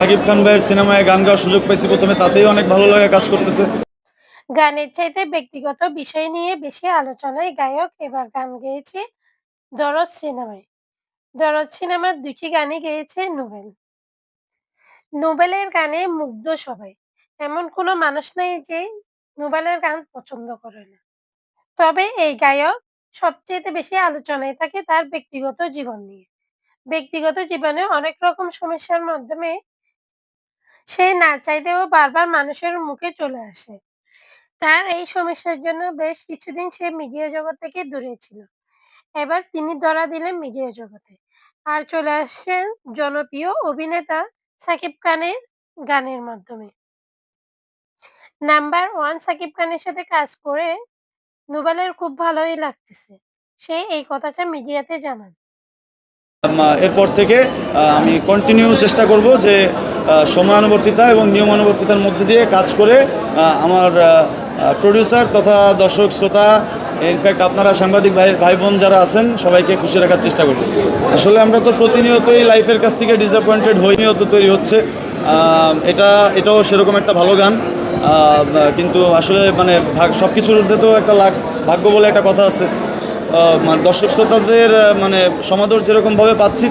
সাকিব খান ভাইয়ের সিনেমায় গান গাওয়ার সুযোগ পাইছি প্রথমে, তাতেই অনেক ভালো লাগে কাজ করতেছে। গানের চাইতে ব্যক্তিগত বিষয় নিয়ে বেশি আলোচনায় গায়ক এবার গান গেয়েছে দরদ সিনেমায়। দরদ সিনেমার দুটি গানই গেয়েছে নোবেল। নোবেলের গানে মুগ্ধ সবাই। এমন কোনো মানুষ নেই যে নোবেলের গান পছন্দ করে না। তবে এই গায়ক সবচেয়ে বেশি আলোচনায় থাকে তার ব্যক্তিগত জীবন নিয়ে। ব্যক্তিগত জীবনে অনেক রকম সমস্যার মাধ্যমে সে না চাইতেও বারবার মানুষের মুখে চলে আসে। তার এই সমস্যার জন্য বেশ কিছুদিন সে মিডিয়া জগৎ থেকে দূরে ছিল। এবার তিনি ধরা দিলেন মিডিয়া জগতে। আর চলে আসছেন জনপ্রিয় অভিনেতা সাকিব খানের গানের মাধ্যমে। নাম্বার ওয়ান সাকিব খানের সাথে কাজ করে নোবেলের খুব ভালোই লাগতেছে। সে এই কথাটা মিডিয়াতে জানান। এরপর থেকে আমি কন্টিনিউ চেষ্টা করব যে সময়ানুবর্তিতা এবং নিয়মানুবর্তিতার মধ্যে দিয়ে কাজ করে আমার প্রডিউসার তথা দর্শক, শ্রোতা ইনফ্যাক্ট আপনারা সাংবাদিক ভাই ভাই বোন যারা আছেন, সবাইকে খুশি রাখার চেষ্টা করব। আসলে আমরা তো প্রতিনিয়তই লাইফের কাছ থেকে ডিসঅ্যাপয়েন্টেড হই, নিয়ত তৈরি হচ্ছে। এটা, এটাও সেরকম একটা ভালো গান। কিন্তু আসলে মানে ভাগ সব কিছুর ঊর্ধ্বে তো একটা লাগ, ভাগ্য বলে একটা কথা আছে। দর্শক শ্রোতাদের মানে সমাদর যেরকমভাবে পাচ্ছি